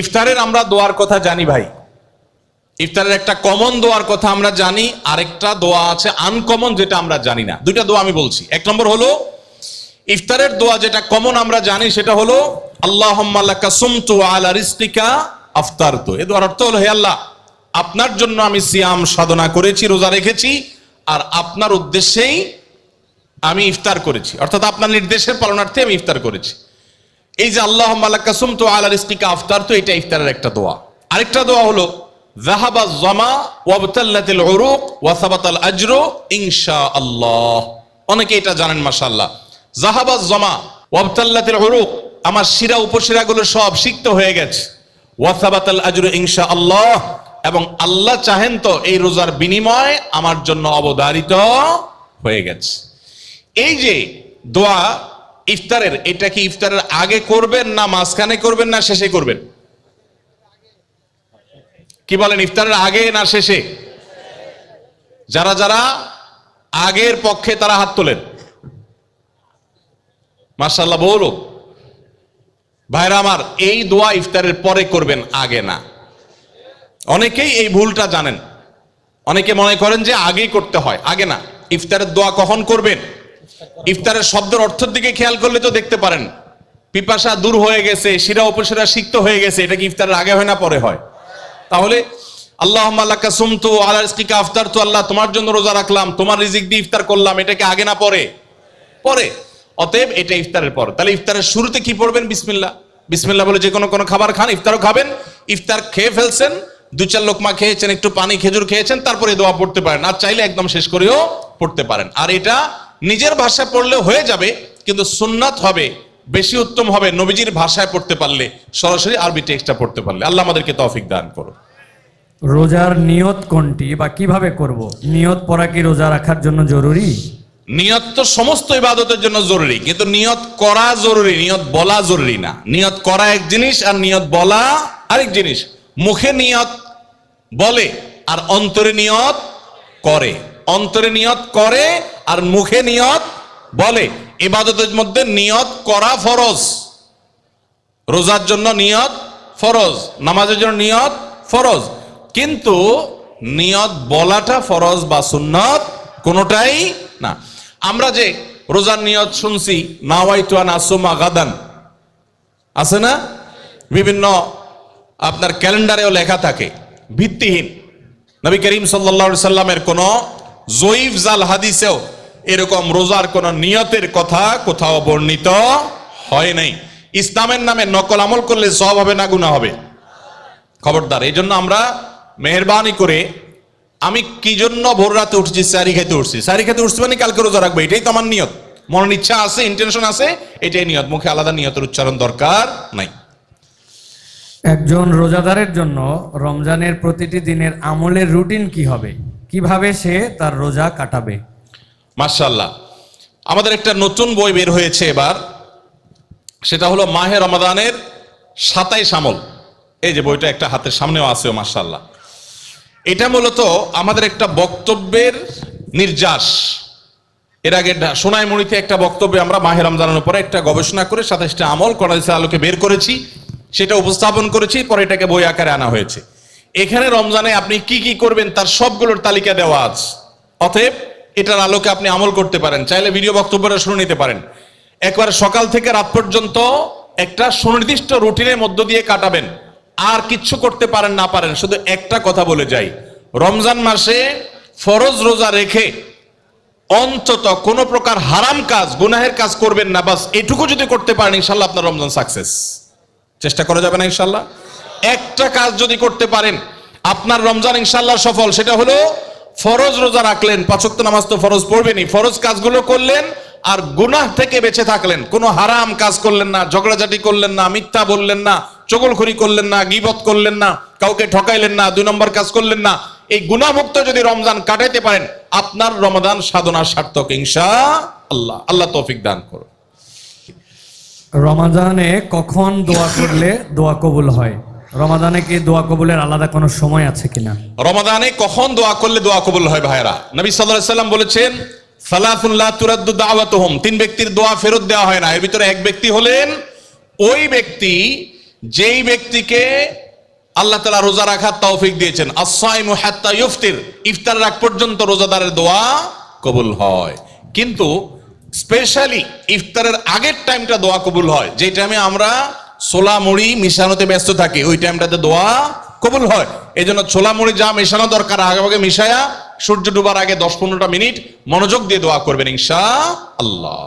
ইফতারের আমরা দোয়ার কথা জানি ভাই। ইফতারের একটা কমন দোয়ার কথা আমরা জানি, আরেকটা দোয়া আছে আনকমন যেটা আমরা জানি না। দুইটা দোয়া আমি বলছি। এক নম্বর হলো, ইফতারের দোয়া যেটা কমন আমরা জানি, সেটা হলো আল্লাহ সুমতু আলা রিস্তিকা আফতার তো এ দোয়ার অর্থ হলো, হে আল্লাহ, আপনার জন্য আমি সিয়াম সাধনা করেছি, রোজা রেখেছি, আর আপনার উদ্দেশ্যেই আমি ইফতার করেছি। অর্থাৎ আপনার নির্দেশের পালনার্থে আমি ইফতার করেছি। এই যে আল্লাহ কাসুম তো আলা রিস্তিকা আফতার, তো এটা ইফতারের একটা দোয়া। আরেকটা দোয়া হলো জাহাবা জামা ওয়াবতাল্লাতিল উরুক ওয়া সাবাতাল আজরু ইনশাআল্লাহ। অনেকে এটা জানেন, মাশাআল্লাহ। জাহাবা জামা ওয়াবতাল্লাতিল উরুক, আমার শিরা উপশিরাগুলো সব সিক্ত হয়ে গেছে। ওয়া সাবাতাল আজরু ইনশাআল্লাহ। এবং আল্লাহ চাহেন তো এই রোজার বিনিময় আমার জন্য অবধারিত হয়ে গেছে। এই যে দোয়া ইফতারের, এটা কি ইফতারের আগে করবেন না মাঝখানে করবেন না শেষে করবেন? কি বলেন, ইফতারের আগে না শেষে? যারা যারা আগের পক্ষে তারা হাত তোলেন। মার্শাল্লাহ বলো। ভাইরা আমার, এই দোয়া ইফতারের পরে করবেন, আগে না। অনেকেই এই ভুলটা জানেন। অনেকে মনে করেন যে আগেই করতে হয়, আগে না। ইফতারের দোয়া কখন করবেন? ইফতারের শব্দের অর্থের দিকে খেয়াল করলে তো দেখতে পারেন। পিপাসা দূর হয়ে গেছে, শিরা উপশিরা সিক্ত হয়ে গেছে, এটা কি ইফতারের আগে হয় না পরে হয়? তাহলে আল্লাহ আল্লাহকা সুমতু আলা রিজকিকা আফতার তো আল্লাহ তোমার জন্য রোজা রাখলাম, তোমার রিজিক দিয়ে ইফতার করলাম এটাকে আগে না পরে? পরে। অতএব এটা ইফতারের পর। তাহলে ইফতারের শুরুতে কি পড়বেন? বিসমিল্লাহ। বিসমিল্লাহ বলে যে কোনো কোনো খাবার খান, ইফতারও খাবেন। ইফতার খেয়ে ফেলছেন, দু চার লোকমা খেয়েছেন, একটু পানি খেজুর খেয়েছেন, তারপরে দোয়া পড়তে পারেন। আর চাইলে একদম শেষ করেও পড়তে পারেন। আর এটা নিজের ভাষায় পড়লে হয়ে যাবে কিন্তু সুন্নাত হবে বেশি উত্তম হবে নবীজির ভাষায় পড়তে পারলে সরাসরি আরবি টেক্সটটা পড়তে পারলে। আল্লাহ আমাদেরকে তৌফিক দান করো রোজার নিয়ত কোনটি বা কীভাবে করব? নিয়ত পড়া কি রোজা রাখার জন্য জরুরি? নিয়ত তো সমস্ত ইবাদতের জন্য জরুরি কিন্তু নিয়ত করা জরুরি নিয়ত বলা জরুরি না। নিয়ত করা এক জিনিস আর নিয়ত বলা আরেক জিনিস। মুখে নিয়ত বলে আর অন্তরে নিয়ত করে। অন্তরে নিয়ত করে আর মুখে নিয়ত বলে। ইবাদতের মধ্যে নিয়ত করা ফরজ। রোজার জন্য নিয়ত ফরজ। নামাজের জন্য নিয়ত ফরজ। কিন্তু নিয়ত বলাটা ফরজ বা সুন্নত কোনোটাই না। আমরা যে রোজার নিয়ত শুনছি, নাওয়াইতুয়ান আসুমা গাদান, আছে না? বিভিন্ন আপনার ক্যালেন্ডারেও লেখা থাকে, ভিত্তিহীন। নবী করিম সাল্লা সাল্লামের কোন জয়ীফ জাল হাদিসেও এরকম রোজার কোন নিয়তের কথা কোথাও বর্ণিত হয় নাই। ইসলামের নামে নকল আমল করলে সব হবে না গুণা হবে। খবরদার এই জন্য আমরা মেহরবানি করে আমি কি জন্য ভোর রাতে উঠছি, সারি খেতে উঠছি? সারি খেতে উঠছি মানে কালকে রোজা রাখব, এটাই তো আমার নিয়ত। মনের ইচ্ছা আছে ইন্টেনশন আছে, এটাই নিয়ত। মুখে আলাদা নিয়তের উচ্চারণ দরকার নাই। একজন রোজাদারের জন্য রমজানের প্রতিটি দিনের আমলের রুটিন কি হবে? কীভাবে সে তার রোজা কাটাবে? মার্শাল্লাহ আমাদের একটা নতুন বই বের হয়েছে এবার। সেটা হলো মাহে রমাদানের সাতাইশ আমল। এই যে বইটা একটা হাতের সামনেও আছে মার্শাল্লাহ এটা মূলত আমাদের একটা বক্তব্যের নির্যাস। এর আগে সোনাইমুড়িতে একটা বক্তব্যে আমরা মাহে রমজানের উপরে একটা গবেষণা করে সাতাইশটা আমল করাইছে আলোকে বের করেছি, সেটা উপস্থাপন করেছি, পরে এটাকে বই আকারে আনা হয়েছে। এখানে রমজানে আপনি কি কি করবেন তার সবগুলোর তালিকা দেওয়া আছে। অতএব এটার আলোকে আপনি আমল করতে পারেন। চাইলে ভিডিও বক্তব্যটা শুনে নিতে পারেন। একবার সকাল থেকে রাত পর্যন্ত একটা সুনির্দিষ্ট রুটিনের মধ্য দিয়ে কাটাবেন। আর কিচ্ছু করতে পারেন না পারেন, শুধু একটা কথা বলে যাই। রমজান মাসে ফরজ রোজা রেখে অন্তত কোনো প্রকার হারাম কাজ, গুনাহের কাজ করবেন না। বাস এটুকু যদি করতে পারেন, ইনশাল্লাহ আপনার রমজান সাকসেস। চেষ্টা করা যাবে না, ইনশাল্লাহ। একটা কাজ যদি করতে পারেন, আপনার রমজান ইনশাল্লাহ সফল, সেটা হলো ফরজ রোজা রাখলেন পাঁচক্ত নামাজ তো ফরজ পড়বেনই। ফরজ কাজগুলো করলেন আর গুনাহ থেকে বেঁচে থাকলেন। কোনো হারাম কাজ করলেন না, ঝগড়াঝাটি করলেন না, মিথ্যা বললেন না চগলখড়ি করলেন না, গিবত করলেন না, কাউকে ঠকাইলেন না, দুই নম্বর কাজ করলেন না। এই গুনাহমুক্ত যদি রমজান কাটাইতে পারেন, আপনার রমাদান সাধনার সার্থক ইনশা আল্লাহ আল্লাহ তৌফিক দান করুন। রমাদানে কখন দোয়া করলে দোয়া কবুল হয়? রমাদানে কি দোয়া কবুলের আলাদা কোনো সময় আছে কিনা? রমাদানে কখন দোয়া করলে দোয়া কবুল হয় ভাইরা নবী সাল্লাল্লাহু আলাইহি সাল্লাম বলেছেন সালাতুল্লাহ তুরাদ্দু দাওয়াতুহুম। তিন ব্যক্তির দোয়া ফেরত দেওয়া হয় না। এর ভিতরে এক ব্যক্তি হলেন, ওই ব্যক্তি যেই ব্যক্তিকে আল্লাহ তালা রোজা রাখার তৌফিক দিয়েছেন। আসাইমু হাত্তা ইফতির। ইফতার রাখ পর্যন্ত রোজাদারের দোয়া কবুল হয়। কিন্তু স্পেশালি ইফতারের আগের টাইমটা দোয়া কবুল হয়। যে টাইমে আমরা ছোলা মুড়ি মিশানোতে ব্যস্ত থাকে। ওই টাইমটাতে দোয়া কবুল হয়। এই জন্য ছোলা মুড়ি যা মেশানো দরকার, আগে মিশায়া সূর্য ডুবার আগে দশ পনেরোটা মিনিট মনোযোগ দিয়ে দোয়া করবেন ইনশা আল্লাহ